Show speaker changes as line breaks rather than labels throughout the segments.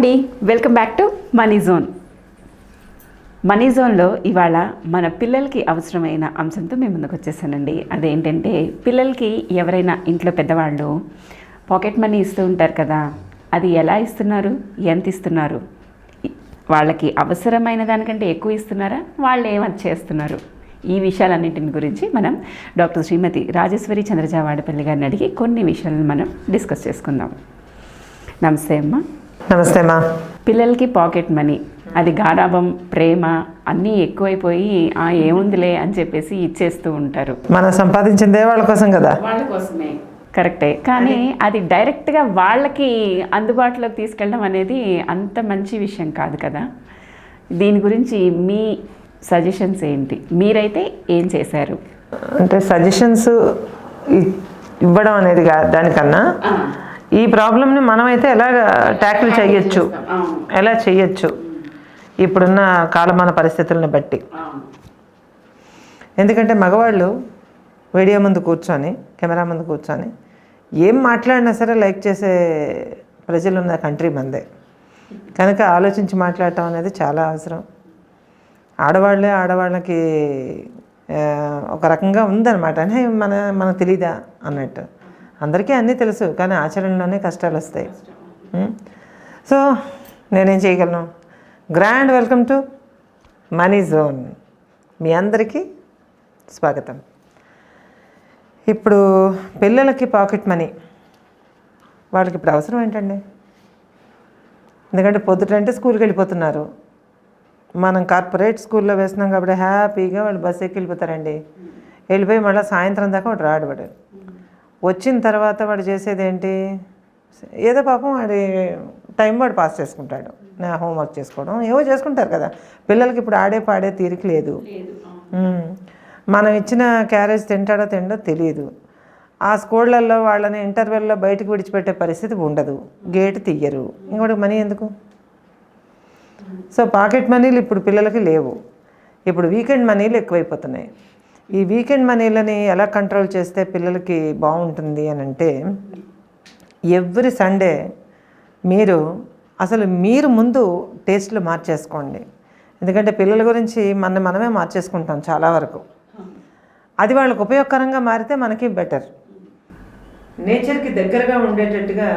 అండి welcome back to money zone. Money జోన్లో ఇవాళ మన పిల్లలకి అవసరమైన అంశంతో మేము ముందుకు వచ్చేసానండి. అదేంటంటే పిల్లలకి ఎవరైనా ఇంట్లో పెద్దవాళ్ళు పాకెట్ మనీ ఇస్తూ ఉంటారు కదా అది ఎలా ఇస్తున్నారు ఎంత ఇస్తున్నారు? వాళ్ళకి అవసరమైన దానికంటే ఎక్కువ ఇస్తున్నారా? వాళ్ళు ఏమది చేస్తున్నారు? ఈ విషయాలన్నింటిని గురించి మనం డాక్టర్ శ్రీమతి రాజేశ్వరి చంద్రజావాడపల్లి గారిని అడిగి కొన్ని విషయాలను మనం డిస్కస్ చేసుకుందాం. నమస్తే అమ్మా.
నమస్తే మా.
పిల్లలకి పాకెట్ మనీ అది గారాబం ప్రేమ అన్నీ ఎక్కువైపోయి ఆ ఏముందిలే అని చెప్పేసి ఇచ్చేస్తూ ఉంటారు.
మనం సంపాదించిందే వాళ్ళ కోసం కదా?
వాళ్ళ కోసమే. కరెక్టే. కానీ అది డైరెక్ట్గా వాళ్ళకి అందుబాటులోకి తీసుకెళ్ళడం అనేది అంత మంచి విషయం కాదు కదా? దీని గురించి మీ సజెషన్స్ ఏంటి? మీరైతే ఏం చేశారు?
అంటే సజెషన్స్ ఇవ్వడం అనేది దానికన్నా ఈ ప్రాబ్లమ్ని మనమైతే ఎలా ట్యాకిల్ చేయొచ్చు? ఎలా చేయొచ్చు? ఇప్పుడున్న కాలమాన పరిస్థితులను బట్టి. ఎందుకంటే మగవాళ్ళు వీడియో ముందు కూర్చొని కెమెరా ముందు కూర్చొని ఏం మాట్లాడినా సరే లైక్ చేసే ప్రజలు ఉన్న కంట్రీ మందే. కనుక ఆలోచించి మాట్లాడటం అనేది చాలా అవసరం. ఆడవాళ్ళే ఆడవాళ్ళకి ఒక రకంగా ఉందన్నమాట. అంటే మన మనకు తెలీదా అన్నట్టు. అందరికీ అన్నీ తెలుసు కానీ ఆచరణలోనే కష్టాలు వస్తాయి. సో నేనేం చేయగలను? Grand welcome to money zone మీ అందరికీ స్వాగతం. ఇప్పుడు పిల్లలకి పాకెట్ మనీ వాళ్ళకి ఇప్పుడు అవసరం ఏంటండి? ఎందుకంటే పొద్దుటంటే స్కూల్కి వెళ్ళిపోతున్నారు. మనం కార్పొరేట్ స్కూల్లో వేస్తున్నాం కాబట్టి హ్యాపీగా వాళ్ళు బస్సు ఎక్కి వెళ్ళిపోతారండి. వెళ్ళిపోయి మళ్ళీ సాయంత్రం దాకా వాడు రాడు వాడు. వచ్చిన తర్వాత వాడు చేసేది ఏంటి ఏదో పాపం వాడి టైం వాడు పాస్ చేసుకుంటాడు. నా హోంవర్క్ చేసుకోవడం. ఏవో చేసుకుంటారు కదా. పిల్లలకి ఇప్పుడు ఆడే పాడే తీరిక లేదు. మనం ఇచ్చిన క్యారేజ్ తింటాడో తిండో తెలియదు ఆ స్కూళ్ళల్లో వాళ్ళని ఇంటర్వెల్లో బయటకు విడిచిపెట్టే పరిస్థితి ఉండదు. గేట్ తీయరు. ఇంకోటి మనీ ఎందుకు? సో పాకెట్ మనీలు ఇప్పుడు పిల్లలకి లేవు. ఇప్పుడు వీకెండ్ మనీలు ఎక్కువైపోతున్నాయి. ఈ వీకెండ్ మనీలని ఎలా కంట్రోల్ చేస్తే పిల్లలకి బాగుంటుంది అని అంటే ఎవ్రీ సండే మీరు అసలు మీరు ముందు టేస్ట్లు మార్చేసుకోండి. ఎందుకంటే పిల్లల గురించి మన మనమే మార్చేసుకుంటాం చాలా వరకు. అది వాళ్ళకు ఉపయోగకరంగా మారితే మనకి బెటర్. నేచర్కి దగ్గరగా ఉండేటట్టుగా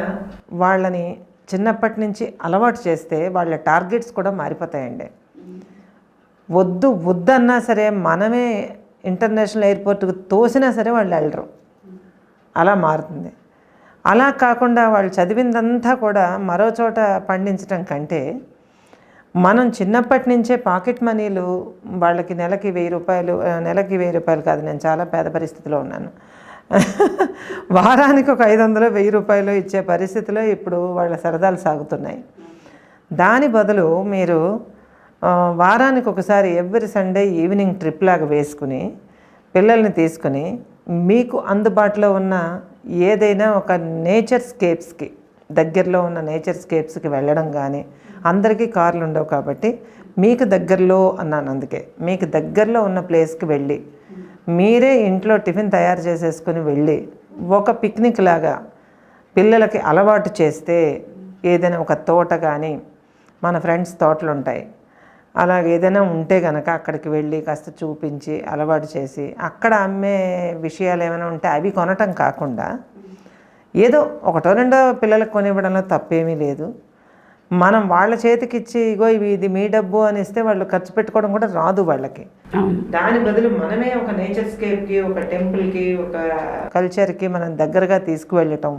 వాళ్ళని చిన్నప్పటి నుంచి అలవాటు చేస్తే వాళ్ళ టార్గెట్స్ కూడా మారిపోతాయండి. వద్దు వద్దన్నా సరే మనమే ఇంటర్నేషనల్ ఎయిర్పోర్ట్కి తోసినా సరే వాళ్ళు వెళ్ళరు. అలా మారుతుంది. అలా కాకుండా వాళ్ళు చదివిందంతా కూడా మరో చోట పండించడం కంటే మనం చిన్నప్పటి నుంచే పాకెట్ మనీలు వాళ్ళకి నెలకి వెయ్యి రూపాయలు నెలకి వెయ్యి రూపాయలు కాదు నేను చాలా పేద పరిస్థితిలో ఉన్నాను. వారానికి ఒక ఐదు వందలు వెయ్యి రూపాయలు ఇచ్చే పరిస్థితిలో ఇప్పుడు వాళ్ళ సరదాలు సాగుతున్నాయి. దాని బదులు మీరు వారానికి ఒకసారి ఎవ్రీ సండే ఈవినింగ్ ట్రిప్ లాగా వేసుకుని పిల్లల్ని తీసుకుని మీకు అందుబాటులో ఉన్న ఏదైనా ఒక నేచర్ స్కేప్స్కి దగ్గరలో ఉన్న నేచర్ స్కేప్స్కి వెళ్ళడం కానీ అందరికీ కార్లు ఉండవు కాబట్టి మీకు దగ్గరలో అన్నాను అందుకే మీకు దగ్గరలో ఉన్న ప్లేస్కి వెళ్ళి మీరే ఇంట్లో టిఫిన్ తయారు చేసేసుకుని వెళ్ళి ఒక పిక్నిక్ లాగా పిల్లలకి అలవాటు చేస్తే ఏదైనా ఒక తోట కానీ మన ఫ్రెండ్స్ తోటలు ఉంటాయి అలాగే ఏదైనా ఉంటే కనుక అక్కడికి వెళ్ళి కాస్త చూపించి అలవాటు చేసి అక్కడ అమ్మే విషయాలు ఏమైనా ఉంటే అవి కొనటం కాకుండా ఏదో ఒకటో రెండో పిల్లలకు కొనివ్వడంలో తప్పేమీ లేదు. మనం వాళ్ళ చేతికి ఇచ్చి ఇగో ఇవి ఇది మీ డబ్బు అని ఇస్తే వాళ్ళు ఖర్చు పెట్టుకోవడం కూడా రాదు వాళ్ళకి. దాని బదులు మనమే ఒక నేచర్ స్కేప్కి ఒక టెంపుల్కి ఒక కల్చర్కి మనం దగ్గరగా తీసుకువెళ్ళటం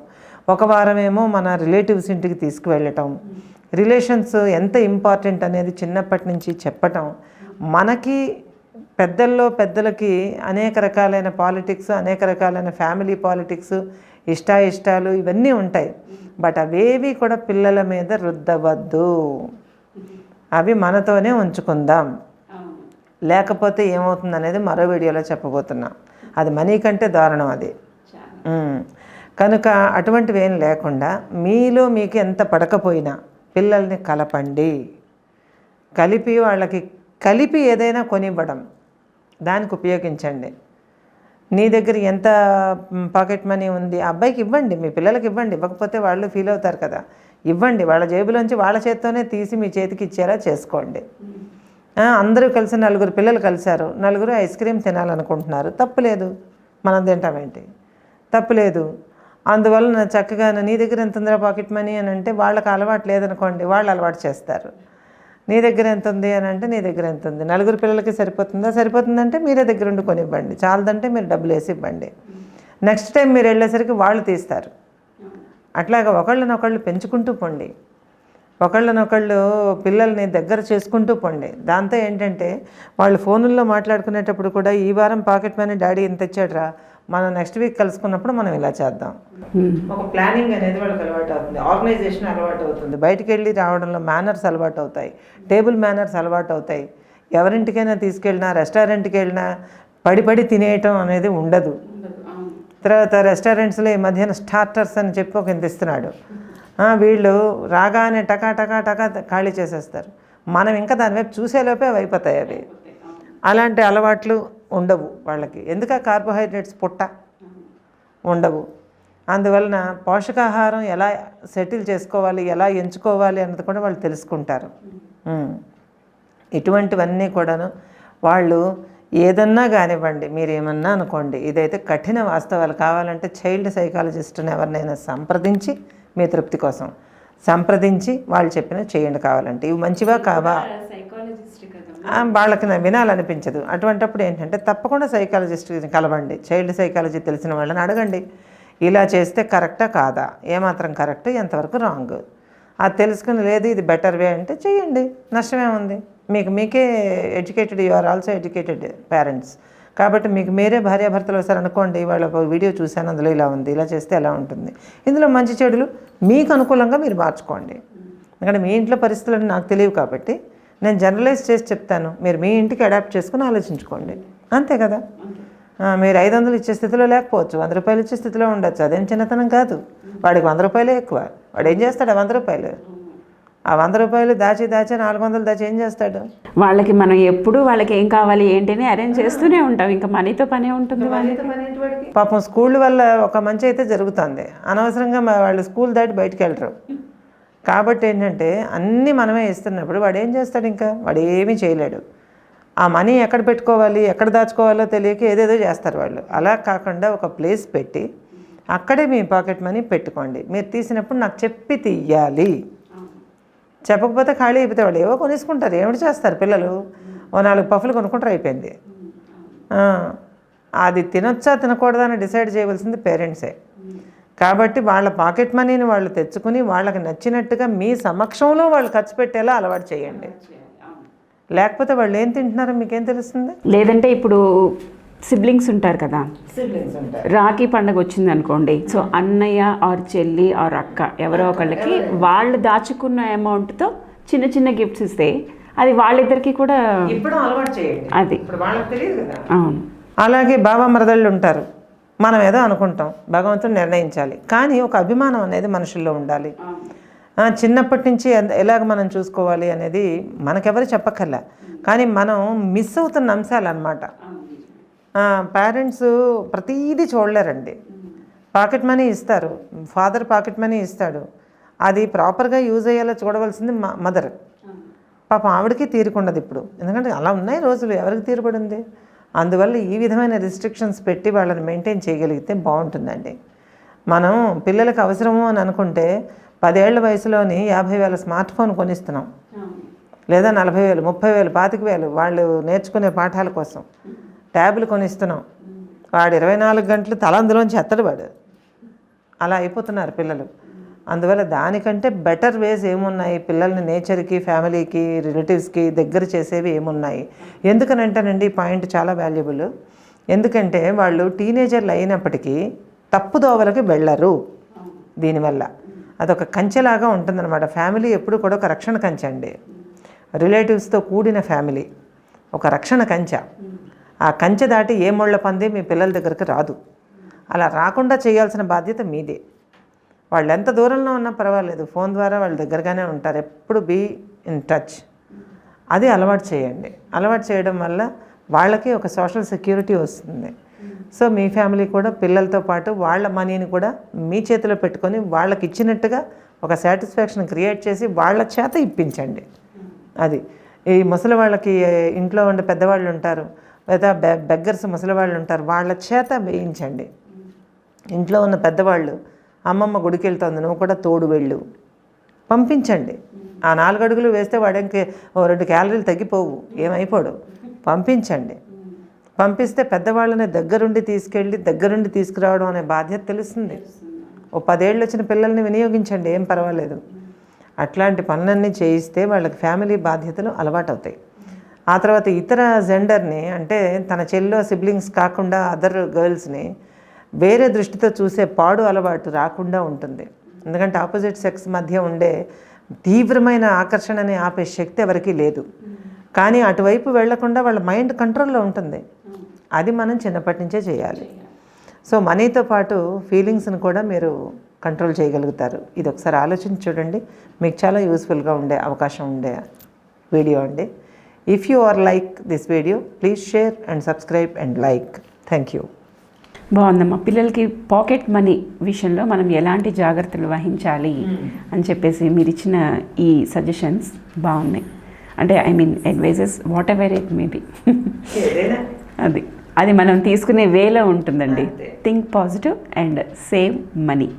ఒక వారమేమో మన రిలేటివ్స్ ఇంటికి తీసుకువెళ్ళటం రిలేషన్స్ ఎంత ఇంపార్టెంట్ అనేది చిన్నప్పటి నుంచి చెప్పటం మనకి పెద్దల్లో పెద్దలకి అనేక రకాలైన పాలిటిక్స్ అనేక రకాలైన ఫ్యామిలీ పాలిటిక్స్ ఇష్టాయిష్టాలు ఇవన్నీ ఉంటాయి. బట్ అవేవి కూడా పిల్లల మీద రుద్దవద్దు. అవి మనతోనే ఉంచుకుందాం. లేకపోతే ఏమవుతుంది అనేది మరో వీడియోలో చెప్పబోతున్నా. అది మనీ కంటే దారుణం అది. కనుక అటువంటివి ఏం లేకుండా మీలో మీకు ఎంత పడకపోయినా పిల్లల్ని కలపండి. కలిపి వాళ్ళకి కలిపి ఏదైనా కొనివ్వడం దానికి ఉపయోగించండి. నీ దగ్గర ఎంత పాకెట్ మనీ ఉంది అబ్బాయికి ఇవ్వండి మీ పిల్లలకి ఇవ్వండి ఇవ్వకపోతే వాళ్ళు ఫీల్ అవుతారు కదా. ఇవ్వండి వాళ్ళ జేబులోంచి వాళ్ళ చేత్తోనే తీసి మీ చేతికి ఇచ్చేలా చేసుకోండి. అందరూ కలిసి నలుగురు పిల్లలు కలిశారు నలుగురు ఐస్ క్రీమ్ తినాలనుకుంటున్నారు తప్పులేదు మనం తింటామేంటి తప్పులేదు అందువలన చక్కగా నీ దగ్గర ఎంత ఉందిరా పాకెట్ మనీ అని అంటే వాళ్ళకి అలవాటు లేదనుకోండి వాళ్ళు అలవాటు చేస్తారు. నీ దగ్గర ఎంత ఉంది అని అంటే నీ దగ్గర ఎంత ఉంది. నలుగురు పిల్లలకి సరిపోతుందా? సరిపోతుందంటే మీరే దగ్గర ఉండి కొనివ్వండి. చాలదంటే మీరు డబ్బులు వేసి ఇవ్వండి. నెక్స్ట్ టైం మీరు వెళ్ళేసరికి వాళ్ళు తీస్తారు. అట్లాగా ఒకళ్ళనొకళ్ళు పెంచుకుంటూ పోండి. ఒకళ్ళనొకళ్ళు పిల్లల్ని దగ్గర చేసుకుంటూ పొండి. దాంతో ఏంటంటే వాళ్ళు ఫోనుల్లో మాట్లాడుకునేటప్పుడు కూడా ఈ వారం పాకెట్ మనీ డాడీ ఇంత ఇచ్చాడురా? మనం నెక్స్ట్ వీక్ కలుసుకున్నప్పుడు మనం ఇలా చేద్దాం. ఒక ప్లానింగ్ అనేది వాళ్ళకి అలవాటు అవుతుంది ఆర్గనైజేషన్ అలవాటు అవుతుంది బయటికి వెళ్ళి రావడంలో మేనర్స్ అలవాటు అవుతాయి టేబుల్ మేనర్స్ అలవాటు అవుతాయి ఎవరింటికైనా తీసుకెళ్ళినా రెస్టారెంట్కి వెళ్ళినా పడి పడి తినేయటం అనేది ఉండదు. తర్వాత రెస్టారెంట్స్లో ఈ మధ్యన స్టార్టర్స్ అని చెప్పి ఒక ఇంత ఇస్తున్నాడు. వీళ్ళు రాగానే టకా టకా టకా ఖాళీ చేసేస్తారు. మనం ఇంకా దాని వైపు చూసేలోపే అయిపోతాయి అవి. అలాంటి అలవాట్లు ఉండవు వాళ్ళకి. ఎందుక? కార్బోహైడ్రేట్స్ పుట్ట ఉండవు. అందువలన పోషకాహారం ఎలా సెటిల్ చేసుకోవాలి ఎలా ఎంచుకోవాలి అన్నది కూడా వాళ్ళు తెలుసుకుంటారు. ఇటువంటివన్నీ కూడాను వాళ్ళు ఏదన్నా కానివ్వండి మీరు ఏమన్నా అనుకోండి ఇదైతే కఠిన వాస్తవాలు కావాలంటే చైల్డ్ సైకాలజిస్ట్ని ఎవరినైనా సంప్రదించి మీ తృప్తి కోసం. సంప్రదించి వాళ్ళు చెప్పిన చేయండి కావాలంటే. ఇవి మంచివా కావా? వాళ్ళకి వినాలనిపించదు. అటువంటప్పుడు ఏంటంటే తప్పకుండా సైకాలజిస్ట్ని కలవండి. చైల్డ్ సైకాలజీ తెలిసిన వాళ్ళని అడగండి. ఇలా చేస్తే కరెక్టా కాదా? ఏమాత్రం కరెక్ట్ ఎంతవరకు రాంగ్? అది తెలుసుకుని లేదు ఇది బెటర్ వే అంటే చేయండి నష్టమేముంది మీకు మీకే educated you are also educated parents. కాబట్టి మీకు మీరే భార్యాభర్తలు ఒకసారి అనుకోండి వాళ్ళ ఒక వీడియో చూశాను అందులో ఇలా ఉంది ఇలా చేస్తే ఎలా ఉంటుంది? ఇందులో మంచి చెడులు మీకు అనుకూలంగా మీరు మార్చుకోండి. ఎందుకంటే మీ ఇంట్లో పరిస్థితులు నాకు తెలియవు కాబట్టి నేను జనరలైజ్ చేసి చెప్తాను. మీరు మీ ఇంటికి అడాప్ట్ చేసుకుని ఆలోచించుకోండి. అంతే కదా? మీరు ఐదు వందలు ఇచ్చే స్థితిలో లేకపోవచ్చు. వంద రూపాయలు ఇచ్చే స్థితిలో ఉండొచ్చు. అదేం చిన్నతనం కాదు. వాడికి వంద రూపాయలే ఎక్కువ. వాడు ఏం చేస్తాడు? ఆ వంద రూపాయలు. ఆ వంద రూపాయలు దాచి దాచి నాలుగు వందలు దాచి ఏం చేస్తాడు?
వాళ్ళకి మనం ఎప్పుడు వాళ్ళకి ఏం కావాలి ఏంటని అరేంజ్ చేస్తూనే ఉంటాం. ఇంకా మనీతో పనే ఉంటుంది
పాపం స్కూల్ వల్ల ఒక మంచి అయితే జరుగుతుంది. అనవసరంగా వాళ్ళు స్కూల్ దాటి బయటికి వెళ్ళరు. కాబట్టి ఏంటంటే అన్నీ మనమే ఇస్తున్నప్పుడు వాడు ఏం చేస్తాడు ఇంకా? వాడు ఏమీ చేయలేడు. ఆ మనీ ఎక్కడ పెట్టుకోవాలి ఎక్కడ దాచుకోవాలో తెలియక ఏదేదో చేస్తారు వాళ్ళు. అలా కాకుండా ఒక ప్లేస్ పెట్టి అక్కడే మీ పాకెట్ మనీ పెట్టుకోండి. మీరు తీసినప్పుడు నాకు చెప్పి తీయాలి. చెప్పకపోతే ఖాళీ అయిపోతే వాళ్ళు ఏవో కొనేసుకుంటారు. ఏమిటి చేస్తారు పిల్లలు? ఓ నాలుగు పఫ్లు కొనుక్కుంటారు అయిపోయింది. అది తినొచ్చా తినకూడదని డిసైడ్ చేయవలసింది పేరెంట్సే. కాబట్టి వాళ్ళ పాకెట్ మనీని వాళ్ళు తెచ్చుకుని వాళ్ళకి నచ్చినట్టుగా మీ సమక్షంలో వాళ్ళు ఖర్చు పెట్టేలా అలవాటు చేయండి. లేకపోతే వాళ్ళు ఏం తింటున్నారో మీకేం తెలుస్తుంది?
లేదంటే ఇప్పుడు సిబ్లింగ్స్ ఉంటారు కదా.
సిబ్లింగ్స్ ఉంటారు.
రాఖీ పండగ వచ్చింది అనుకోండి. సో అన్నయ్య ఆర్ చెల్లి ఆర్ అక్క ఎవరో ఒకళ్ళకి వాళ్ళు దాచుకున్న అమౌంట్తో చిన్న చిన్న గిఫ్ట్స్ ఇస్తే అది వాళ్ళిద్దరికి కూడా
ఇప్పుడు అలవాటు చేయండి.
అది.
ఇప్పుడు వాళ్ళకి తెలియదు కదా.
అవును.
అలాగే బాబా మరదళ్ళు ఉంటారు. మనం ఏదో అనుకుంటాం భగవంతుడు నిర్ణయించాలి. కానీ ఒక అభిమానం అనేది మనుషుల్లో ఉండాలి. చిన్నప్పటి నుంచి ఎలాగ మనం చూసుకోవాలి అనేది మనకెవరు చెప్పక్కర్లే. కానీ మనం మిస్ అవుతున్న అంశాలు అనమాట పేరెంట్స్ ప్రతీదీ చూడలేరండి. పాకెట్ మనీ ఇస్తారు. ఫాదర్ పాకెట్ మనీ ఇస్తాడు. అది ప్రాపర్గా యూజ్ అయ్యేలా చూడవలసింది మదర్ పాపం ఆవిడకి తీరుకుండదు ఇప్పుడు. ఎందుకంటే అలా ఉన్నాయి రోజులు. ఎవరికి తీరుపడింది అందువల్ల ఈ విధమైన రిస్ట్రిక్షన్స్ పెట్టి వాళ్ళని మెయింటైన్ చేయగలిగితే బాగుంటుందండి. మనం పిల్లలకు అవసరము అని అనుకుంటే పదేళ్ళ వయసులోని యాభై వేల స్మార్ట్ ఫోన్ కొనిస్తున్నాం. లేదా నలభై వేలు ముప్పై వేలు పాతిక వేలు వాళ్ళు నేర్చుకునే పాఠాల కోసం ట్యాబ్లు కొనిస్తున్నాం. వాడు ఇరవై నాలుగు గంటలు తల అందులోంచి ఎత్తడు వాడు. అలా అయిపోతున్నారు పిల్లలు. అందువల్ల దానికంటే బెటర్ వేస్ ఏమున్నాయి? పిల్లల్ని నేచర్కి ఫ్యామిలీకి రిలేటివ్స్కి దగ్గర చేసేవి ఏమున్నాయి? ఎందుకనంటేనండి ఈ పాయింట్ చాలా వాల్యుబుల్. ఎందుకంటే వాళ్ళు టీనేజర్లు అయినప్పటికీ తప్పుదోవలకి వెళ్ళరు దీనివల్ల. అదొక కంచెలాగా ఉంటుందన్నమాట. ఫ్యామిలీ ఎప్పుడు కూడా ఒక రక్షణ కంచె అండి. రిలేటివ్స్తో కూడిన ఫ్యామిలీ ఒక రక్షణ కంచె. ఆ కంచె దాటి ఏ మొళ్ళ పంది మీ పిల్లల దగ్గరికి రాదు. అలా రాకుండా చేయాల్సిన బాధ్యత మీదే. వాళ్ళు ఎంత దూరంలో ఉన్నా పర్వాలేదు. ఫోన్ ద్వారా వాళ్ళ దగ్గరగానే ఉంటారు. ఎప్పుడు బీ ఇన్ టచ్. అది అలవాటు చేయండి. అలవాటు చేయడం వల్ల వాళ్ళకి ఒక సోషల్ సెక్యూరిటీ వస్తుంది. సో మీ ఫ్యామిలీ కూడా పిల్లలతో పాటు వాళ్ళ మనీని కూడా మీ చేతిలో పెట్టుకొని వాళ్ళకి ఇచ్చినట్టుగా ఒక సాటిస్ఫాక్షన్ క్రియేట్ చేసి వాళ్ళ చేత ఇప్పించండి. అది. ఈ ముసలి వాళ్ళకి ఇంట్లో ఉండే పెద్దవాళ్ళు ఉంటారు. లేదా బె బెగ్గర్స్ ముసలి వాళ్ళు ఉంటారు. వాళ్ళ చేత వేయించండి. ఇంట్లో ఉన్న పెద్దవాళ్ళు అమ్మమ్మ గుడికి వెళ్తుంది నువ్వు కూడా తోడు వెళ్ళు. పంపించండి. ఆ నాలుగు అడుగులు వేస్తే వాడికి ఓ రెండు క్యాలరీలు తగ్గిపోవు. ఏమైపోడు? పంపించండి. పంపిస్తే పెద్దవాళ్ళని దగ్గరుండి తీసుకెళ్ళి దగ్గరుండి తీసుకురావడం అనే బాధ్యత తెలుస్తుంది. ఓ పదేళ్ళు వచ్చిన పిల్లల్ని వినియోగించండి. ఏం పర్వాలేదు. అట్లాంటి పనులన్నీ చేయిస్తే వాళ్ళకి ఫ్యామిలీ బాధ్యతలు అలవాటవుతాయి. ఆ తర్వాత ఇతర జెండర్ని అంటే తన చెల్లో సిబ్లింగ్స్ కాకుండా అదర్ గర్ల్స్ని వేరే దృష్టితో చూసే పాడు అలవాటు రాకుండా ఉంటుంది. ఎందుకంటే ఆపోజిట్ సెక్స్ మధ్య ఉండే తీవ్రమైన ఆకర్షణని ఆపే శక్తి ఎవరికీ లేదు. కానీ అటువైపు వెళ్ళకుండా వాళ్ళ మైండ్ కంట్రోల్లో ఉంటుంది. అది మనం చిన్నప్పటి నుంచే చేయాలి. సో మనీతో పాటు ఫీలింగ్స్ని కూడా మీరు కంట్రోల్ చేయగలుగుతారు. ఇది ఒకసారి ఆలోచించి చూడండి. మీకు చాలా యూస్ఫుల్గా ఉండే అవకాశం ఉండే వీడియో అండి. If you are like this video please share and subscribe and like thank you
బాగుందమ్మా. పిల్లలకి పాకెట్ మనీ విషయంలో మనం ఎలాంటి జాగ్రత్తలు వహించాలి అని చెప్పేసి మీరు ఇచ్చిన ఈ సజెషన్స్ బాగున్నాయి. అంటే I mean advises whatever it maybe అది. అది మనం తీసుకునే వేలో ఉంటుందండి. Think positive and save money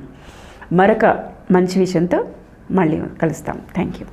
మరొక మంచి విషయంతో మళ్ళీ కలుస్తాం. Thank you